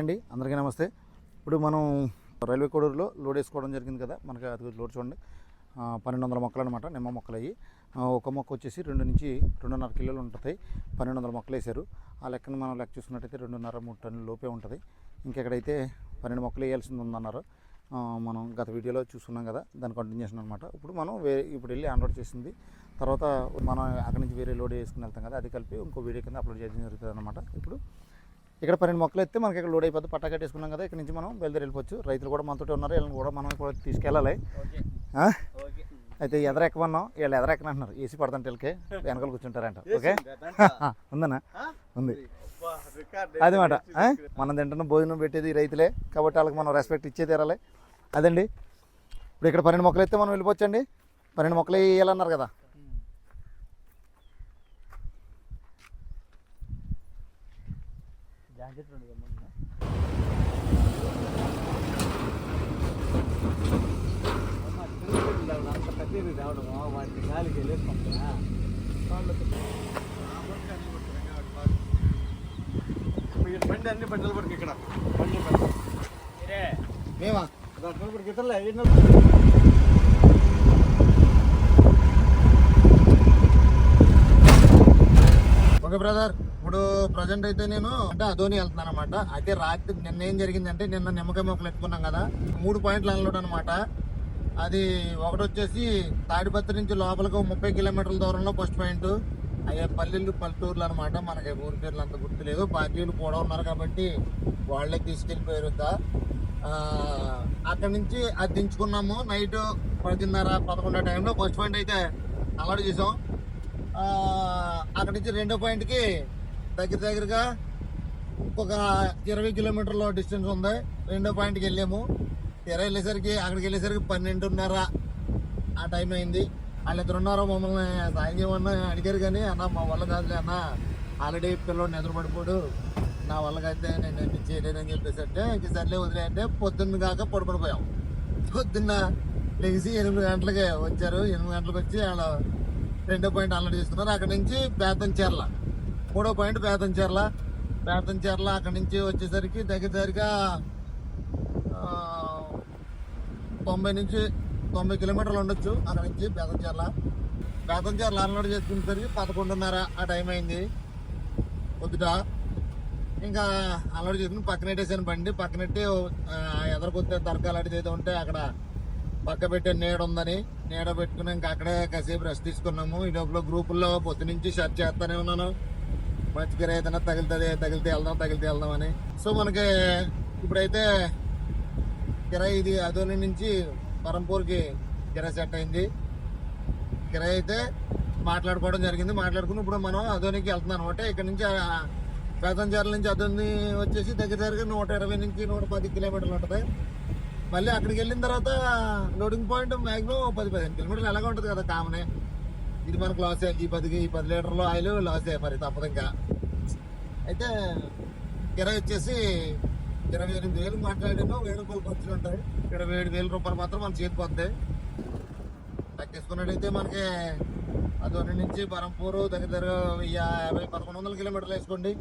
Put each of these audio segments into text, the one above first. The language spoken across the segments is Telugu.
హాయ్ అండి. అందరికీ నమస్తే. ఇప్పుడు మనం రైల్వే కోడూరులో లోడ్ వేసుకోవడం జరిగింది కదా. మనకి అది లోడ్ చూడండి. పన్నెండు వందల మొక్కలు అనమాట నిమ్మ మొక్కలు అయ్యి ఒక మొక్క వచ్చేసి రెండు నుంచి రెండున్నర కిలోలు ఉంటుంది. పన్నెండు వందల మొక్కలు వేశారు. ఆ లెక్కను మనం లెక్క చూసుకున్నట్టయితే రెండున్నర మూడు టన్నుల లోపే ఉంటుంది. ఇంకెక్కడైతే పన్నెండు మొక్కలు వేయాల్సింది ఉందన్నారు. మనం గత వీడియోలో చూసుకున్నాం కదా. దాని కంటిన్యూషన్ అనమాట ఇప్పుడు మనం వేరే ఇప్పుడు వెళ్ళి అన్లోడ్ చేసింది. తర్వాత మనం అక్కడి నుంచి వేరే లోడ్ వేసుకుని వెళ్తాం కదా. అది కలిపి ఇంకో వీడియో కింద అప్లోడ్ చేయడం జరుగుతుంది అనమాట ఇప్పుడు ఇక్కడ పన్నెండు మొక్కలు ఎత్తే మనకి ఇక్కడ లోడ్ అయిపోద్ది పట్టా కట్టేసుకున్నాం కదా ఇక్కడ నుంచి మనం బయలుదేరి వెళ్ళిపోవచ్చు. రైతులు కూడా మనతో ఉన్నారు వీళ్ళని కూడా మనం కూడా తీసుకెళ్ళాలి? అయితే ఎదర ఎక్కమన్నాం వీళ్ళు ఎదర ఎక్కనంటున్నారు ఏసీ పడుతుంటే వీళ్ళకి. వెనకాల కూర్చుంటారంట. ఓకే? ఉందన్నా? ఉంది. అది మాట. ఆ? మనం తింటున్న భోజనం పెట్టేది రైతులే కాబట్టి వాళ్ళకి మనం రెస్పెక్ట్ ఇచ్చే తీరాలి. అదండి. ఇప్పుడు ఇక్కడ పన్నెండు మొక్కలు ఎత్తే మనం వెళ్ళిపోవచ్చండి? పన్నెండు మొక్కలు వేయాలన్నారు కదా. బండి అన్ని బండలు పడికి ఇక్కడ బండి మేమా పడికి ఇతరులే ఓకే బ్రదర్ ఇప్పుడు ప్రజెంట్ అయితే నేను అంటే అధోని వెళ్తున్నాను అనమాట అయితే రాత్రి నిన్న ఏం జరిగిందంటే నిన్న నిమ్మకాయ మొక్కలు ఎత్తుకున్నాం కదా. మూడు పాయింట్లు అన్లోడ్ అనమాట. అది ఒకటి వచ్చేసి తాడిపత్రి నుంచి లోపలికి ముప్పై కిలోమీటర్ల దూరంలో ఫస్ట్ పాయింట్ అయ్యే పల్లెలు పల్లెటూర్లు అనమాట. మనకి ఊరి పేర్లు అంత గుర్తులేదు పార్టీలు కూడా ఉన్నారు కాబట్టి వాళ్ళే తీసుకెళ్ళిపోయారు వద్దా. అక్కడి నుంచి అది దించుకున్నాము. నైట్ పదిన్నర పదకొండు టైంలో ఫస్ట్ పాయింట్ అయితే అలవాటు చేసాం. అక్కడి నుంచి రెండో పాయింట్కి దగ్గర దగ్గరగా ఒక ఇరవై కిలోమీటర్ల డిస్టెన్స్ ఉంది. రెండో పాయింట్కి వెళ్ళాము. తెర వెళ్ళేసరికి అక్కడికి వెళ్ళేసరికి పన్నెండున్నర ఆ టైం అయింది. వాళ్ళు ఉన్నారు మమ్మల్ని సాయం చేయమన్నా అడిగారు కానీ అన్న మా వల్ల కాదులే అన్న. ఆల్రెడీ పిల్లలు నిద్రపడిపోడు. నా వల్ల అయితే నేను ఏమి చేయలేనని చెప్పేసి అంటే ఇంక సర్లే వదిలే అంటే పొద్దున్న కాక పడుకుని పోయాం. పొద్దున్న లేచి ఎనిమిది గంటలకి వచ్చారు. ఎనిమిది గంటలకు వచ్చి వాళ్ళు రెండో పాయింట్ అల్లడి చేసుకున్నారు అక్కడ నుంచి బేతంచెర్ల మూడో పాయింట్ బేతం చెర్ల. బేతం అక్కడ నుంచి వచ్చేసరికి దగ్గర దగ్గరగా తొంభై నుంచి తొంభై కిలోమీటర్లు ఉండొచ్చు అక్కడ నుంచి బేతం చెర్ల. బేతం అన్లోడ్ చేసుకునేసరికి పదకొండున్నర ఆ టైం అయింది పొద్దుట. ఇంకా అలవాటు చేసుకుని పక్కనట్టేసాను బండి. పక్కన పెట్టి దర్గా లాంటిది ఏదో ఉంటే అక్కడ పక్క పెట్టే నీడ ఉందని నీడ పెట్టుకుని ఇంకా అక్కడే కాసేపు రెస్ట్ తీసుకున్నాము. ఈ లోపల గ్రూపుల్లో పొద్దు నుంచి సెర్చ్ చేస్తానే ఉన్నాను. మంచిగా ఏదైనా తగిలితే తగిలితే వెళ్దాం తగిలితే వెళ్దాం అని. సో మనకి ఇప్పుడైతే కిరాయి ఇది అదోని నుంచి పరంపూర్కి కిరాయి సెట్ అయింది. కిరాయి అయితే మాట్లాడుకోవడం జరిగింది. మాట్లాడుకుని ఇప్పుడు మనం అదోనికి వెళ్తున్నాం. అనమాట ఇక్కడ నుంచి పేదంచార్ల నుంచి అదోని వచ్చేసి దగ్గర దగ్గర నూట ఇరవై నుంచి నూట పది కిలోమీటర్లు ఉంటుంది. మళ్ళీ అక్కడికి వెళ్ళిన తర్వాత లోడింగ్ పాయింట్ మ్యాక్సిమం పది పదిహేను కిలోమీటర్లు ఎలాగ ఉంటుంది కదా కామనే. ఇది మనకు లాసే ఈ పదికి ఈ పది లీటర్లు ఆయిల్ లాసే మరి తప్పదు ఇంకా. అయితే కిరాయి వచ్చేసి ఇరవై ఎనిమిది వేలు మాట్లాడాను వెయ్యి రూపాయలు ఖర్చులు ఉంటాయి. ఇరవై ఏడు వేల రూపాయలు మాత్రం మన చేతికి వస్తాయి. లెక్కేసుకున్నట్టయితే మనకి అదొని నుంచి బరంపూరు దగ్గర దగ్గర వెయ్యి యాభై పదకొండు వందల కిలోమీటర్లు వేసుకోండి.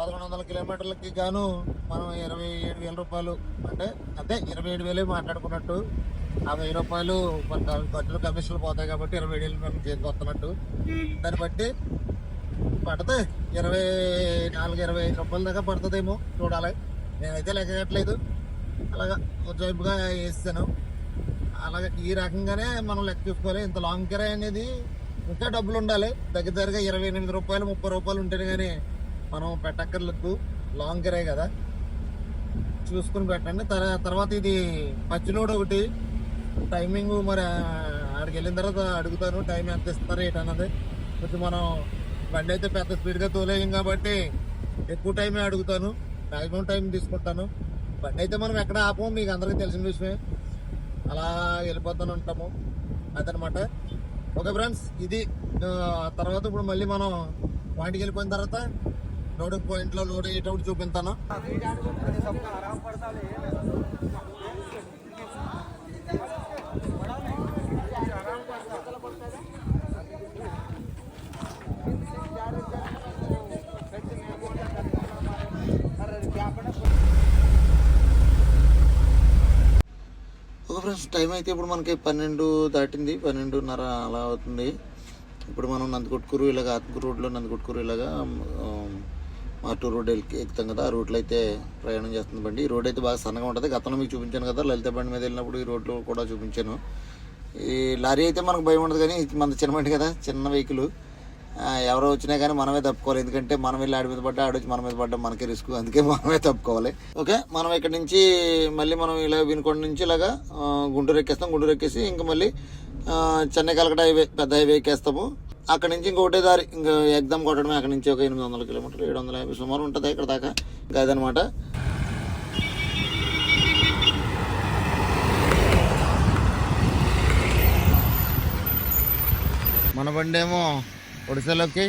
పదకొండు వందల కిలోమీటర్లకి గాను మనం ఇరవై ఏడు వేల రూపాయలు అంటే అదే ఇరవై ఏడు వేలే మాట్లాడుకున్నట్టు ఆ వెయ్యి రూపాయలు మన ఖర్చులు కమిషన్లు పోతాయి కాబట్టి ఇరవై ఏడు వేలు మనం చేతికి వస్తున్నట్టు. దాన్ని బట్టి పడతాయి ఇరవై నాలుగు ఇరవై ఐదు రూపాయల దాకా పడుతుందేమో చూడాలి. నేనైతే లెక్కట్లేదు అలాగా ఉజ్జాయింపుగా వేస్తాను. అలాగే ఈ రకంగానే మనం లెక్క చూసుకోవాలి. ఇంత లాంగ్ కిరాయి అనేది ఇంకా డబ్బులు ఉండాలి. దగ్గర దగ్గరగా ఇరవై ఎనిమిది రూపాయలు ముప్పై రూపాయలు ఉంటేనే కానీ మనం పెట్టక్కర్లకు లాంగ్ కిరాయి కదా? చూసుకుని పెట్టండి. తర- తర్వాత ఇది పచ్చిలోడు ఒకటి. టైమింగ్ మరి ఆడికి వెళ్ళిన తర్వాత అడుగుతాను టైం ఎంత ఇస్తారు ఏంటి అన్నది. కొంచెం మనం బండి అయితే పెద్ద స్పీడ్గా తోలేయం కాబట్టి ఎక్కువ టైమే అడుగుతాను. మ్యాక్సిమం టైం తీసుకుంటాను. బండి అయితే మనం ఎక్కడ ఆపము మీకు అందరికీ తెలిసిన విషయమే. అలా వెళ్ళిపోతూనే ఉంటాము. అదనమాట. ఓకే ఫ్రెండ్స్ ఇది తర్వాత ఇప్పుడు మళ్ళీ మనం పాయింట్కి వెళ్ళిపోయిన తర్వాత లోడ్ పాయింట్లో లోడ్ అయ్యేటప్పుడు చూపిస్తాను ఓకే ఫ్రెండ్స్ టైం అయితే ఇప్పుడు మనకి పన్నెండు దాటింది పన్నెండున్నర అలా అవుతుంది. ఇప్పుడు మనం నందికొట్టుకూరు ఇలాగ ఆత్మకూరు రోడ్లో నందికొట్టుకూరు ఇలాగా మార్టూరు రోడ్ ఎక్కుతాం కదా ఆ రూట్లో అయితే ప్రయాణం చేస్తుంది బండి. ఈ రోడ్ అయితే బాగా సన్నగా ఉంటుంది. గతంలో మీకు చూపించాను కదా లలిత బండి మీద వెళ్ళినప్పుడు ఈ రోడ్లో కూడా చూపించాను. ఈ లారీ అయితే మనకు భయం ఉండదు కానీ మన చిన్న బండి కదా చిన్న వెహికల్. ఎవరో వచ్చినా కానీ మనమే తప్పుకోవాలి. ఎందుకంటే మనం వెళ్ళి ఆడి మీద పడ్డా ఆడొచ్చి మన మీద పడ్డా మనకే రిస్క్. అందుకే మనమే తప్పుకోవాలి. ఓకే మనం ఇక్కడ నుంచి మళ్ళీ మనం ఇలా వినుకొండ నుంచి ఇలాగా గుంటూరు ఎక్కేస్తాం. గుంటూరు ఎక్కేసి ఇంకా మళ్ళీ చెన్నై కలకట హైవే పెద్ద హైవే ఎక్కేస్తాము. అక్కడ నుంచి ఇంకొకటే దారి ఇంకా ఎగ్దాం కొట్టడమే అక్కడ నుంచి ఒక ఎనిమిది వందల కిలోమీటర్లు ఏడు వందల యాభై సుమారు ఉంటుంది ఇక్కడ దాకా. కాదనమాట మన మన ఏమో ఒడిశాలోకి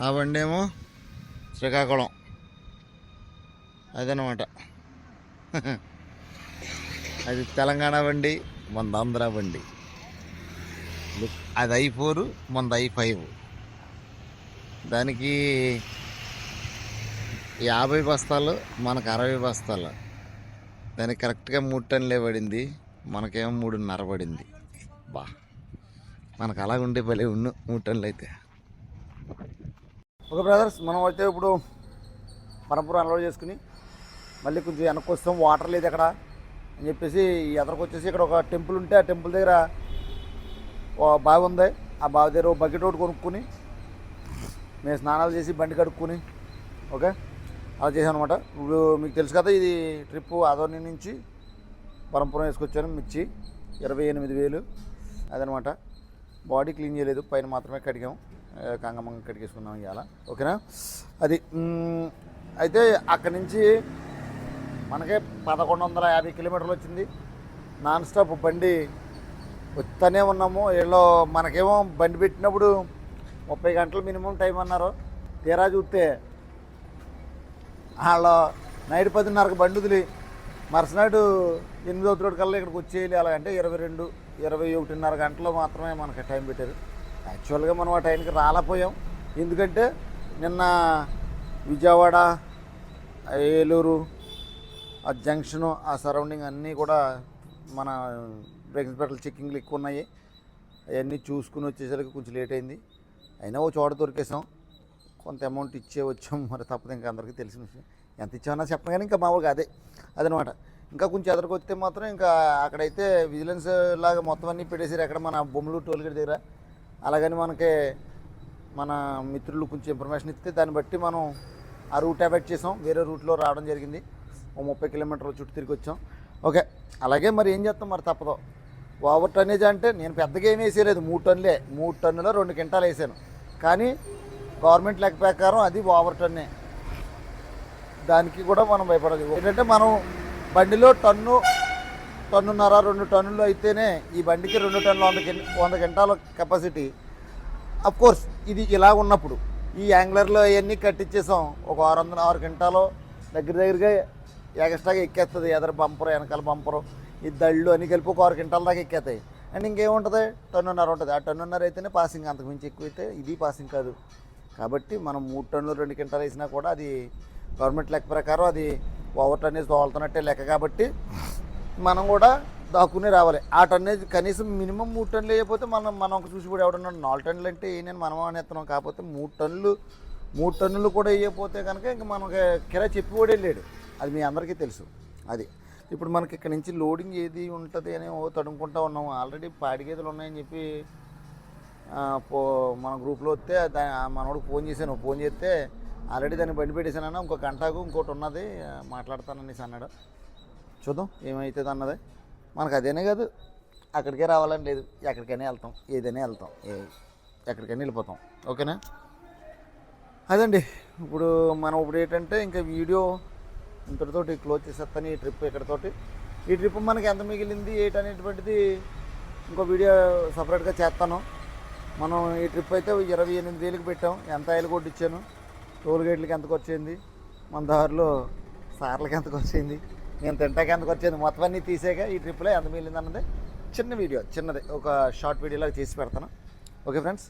ఆ బండి ఏమో శ్రీకాకుళం. అదనమాట. అది తెలంగాణ బండి మన ఆంధ్ర బండి. అది ఐ ఫోర్ మనది ఐ ఫైవ్. దానికి యాభై బస్తాలు మనకు అరవై బస్తాలు. దానికి కరెక్ట్గా మూడు టన్నులే పడింది మనకేమో మూడున్నర పడింది. బా మనకు అలా ఉండే భలే ఉన్ను మూడు టన్నులు అయితే. ఓకే బ్రదర్స్ మనం అయితే ఇప్పుడు పరపురం అన్లోడ్ చేసుకుని మళ్ళీ కొంచెం వెనక్కి వస్తాం వాటర్ లేదు అక్కడ అని చెప్పేసి ఎదరకొచ్చేసి వచ్చేసి ఇక్కడ ఒక టెంపుల్ ఉంటే ఆ టెంపుల్ దగ్గర బావి ఉంది ఆ బావి దగ్గర ఒక బకెట్ ఒకటి కొనుక్కొని మేము స్నానాలు చేసి బండి కడుక్కొని ఓకే? అలా చేసాం అనమాట ఇప్పుడు మీకు తెలుసు కదా ఇది ట్రిప్ ఆదోని నుంచి పరంపురం వేసుకొచ్చాను మిర్చి ఇరవై ఎనిమిది వేలు. అదనమాట. బాడీ క్లీన్ చేయలేదు పైన మాత్రమే కడిగాం. కంగమంగ కడిగేసుకున్నాం ఇవాళ. ఓకేనా? అది అయితే అక్కడి నుంచి మనకే పదకొండు వందల యాభై కిలోమీటర్లు వచ్చింది. నాన్ స్టాప్ బండి వస్తూనే ఉన్నాము. వీళ్ళు మనకేమో బండి పెట్టినప్పుడు ముప్పై గంటలు మినిమం టైం అన్నారు. తీరా చూస్తే వాళ్ళు నైట్ పదిన్నరకు బండి వదిలి మరుసనాడు ఎనిమిదో తోడు కల్లా ఇక్కడికి వచ్చేయాలి. అలా అంటే ఇరవై రెండు ఇరవై ఒకటిన్నర గంటలు మాత్రమే మనకి టైం పెట్టారు యాక్చువల్గా మనం ఆ టైంకి రాలేకపోయాం. ఎందుకంటే నిన్న విజయవాడ ఏలూరు ఆ జంక్షను ఆ సరౌండింగ్ అన్నీ కూడా మన బ్రేక్స్పేటల్ చెక్కింగ్లు ఎక్కువ ఉన్నాయి అవన్నీ చూసుకుని వచ్చేసరికి కొంచెం లేట్ అయింది. అయినా ఓ చోట దొరికేసాం కొంత అమౌంట్ ఇచ్చే వచ్చాం. మరి తప్పదు ఇంకా అందరికీ తెలిసిన విషయం. ఎంత ఇచ్చామన్నా చెప్పగానే కానీ ఇంకా మామూలుగా అదే. అదనమాట. ఇంకా కొంచెం ఎదురుకొస్తే మాత్రం ఇంకా అక్కడైతే విజిలెన్స్ లాగా మొత్తం అన్నీ పెట్టేసారు అక్కడ మన బొమ్మలు టోల్గేట్ దగ్గర. అలాగని మనకి మన మిత్రులు కొంచెం ఇన్ఫర్మేషన్ ఇస్తే దాన్ని బట్టి మనం ఆ రూట్ అవాయిడ్ చేసాం. వేరే రూట్లో రావడం జరిగింది. ఓ ముప్పై కిలోమీటర్ల చుట్టూ తిరిగి వచ్చాం. ఓకే. అలాగే మరి ఏం చేస్తాం? మరి తప్పదు. ఓవర్ టన్నేజ్ అంటే నేను పెద్దగా ఏమీ వేసేయలేదు. మూడు టన్నులే. మూడు టన్నులో రెండు క్వింటాలు వేసాను. కానీ గవర్నమెంట్ లెక్క ప్రకారం అది ఓవర్ టన్నే. దానికి కూడా మనం భయపడాలి ఏంటంటే మనం బండిలో టన్ను టన్నున్నర రెండు టన్నులు అయితేనే ఈ బండికి రెండు టన్నులు వంద వంద గంటల కెపాసిటీ అఫ్ కోర్స్ ఇది ఇలా ఉన్నప్పుడు ఈ యాంగ్లర్లో అవన్నీ కట్టించేసాం ఒక ఆరు వందల ఆరు క్వింటాలు దగ్గర దగ్గరగా ఎక్స్ట్రాగా ఎక్కేస్తుంది ఎదర బంపరు వెనకాల బంపరు. ఈ దళ్ళు అని కలిపి ఒక ఆరు క్వింటాల దాకా ఎక్కేతాయి. అండ్ ఇంకేముంటుంది? టన్నున్నర ఉంటుంది. ఆ టన్నున్నర అయితేనే పాసింగ్ అంతకుమించి ఎక్కువైతే ఇది పాసింగ్ కాదు. కాబట్టి మనం మూడు టన్నులు రెండు క్వింటాలు వేసినా కూడా అది గవర్నమెంట్ లెక్క ప్రకారం అది ఓవర్ టన్నేజ్ తోలుతున్నట్టే లెక్క కాబట్టి మనం కూడా దాక్కునే రావాలి. ఆ టన్నేజ్ కనీసం మినిమం మూడు టన్నులు వేయకపోతే మనం మనం ఒక చూసి కూడా ఎవడన్నాడు నాలుగు టన్నులు అంటే ఏ నేను మనం అనేస్తున్నాం. కాకపోతే మూడు టన్నులు మూడు టన్నులు కూడా వేయకపోతే కనుక ఇంక మనకి కిరా చెప్పి కూడా వెళ్ళాడు. అది మీ అందరికీ తెలుసు. అది. ఇప్పుడు మనకి ఇక్కడ నుంచి లోడింగ్ ఏది ఉంటుంది అని తడుముకుంటా ఉన్నాం. ఆల్రెడీ పాడి గేదెలు ఉన్నాయని చెప్పి పో మన గ్రూప్లో వస్తే దాని మనోడికి ఫోన్ చేశాను. ఫోన్ చేస్తే ఆల్రెడీ దాన్ని బండి పెట్టేశానన్న ఇంకో గంటకు ఇంకోటి ఉన్నది మాట్లాడతానని మాట్లాడతాననేసి అన్నాడు. చూద్దాం ఏమవుతుంది అన్నది. మనకు అదేనే కాదు అక్కడికే రావాలని లేదు. ఎక్కడికైనా వెళ్తాం ఏదైనా వెళ్తాం ఏ ఎక్కడికైనా వెళ్ళిపోతాం. ఓకేనా? అదండి. ఇప్పుడు మనం ఇప్పుడు ఏంటంటే ఇంకా వీడియో ఇంతటితోటి క్లోజ్ చేసేస్తాను ఈ ట్రిప్ ఇక్కడతోటి. ఈ ట్రిప్ మనకి ఎంత మిగిలింది ఏంటనేటువంటిది ఇంకో వీడియో సపరేట్గా చేస్తాను. మనం ఈ ట్రిప్ అయితే ఇరవై ఎనిమిది వేలకు పెట్టాం. ఎంత ఆయిల్ కొట్టించాను? టోల్ గేట్లకి ఎంత వచ్చింది మన దారిలో సార్లకి ఎంత వచ్చింది నేను తింటాక ఎంత వచ్చింది మొత్తం అన్నీ తీసాక ఈ ట్రిప్లో ఎంత మిగిలింది అన్నది చిన్న వీడియో చిన్నది. ఒక షార్ట్ వీడియోలాగా చేసి పెడతాను. Okay friends?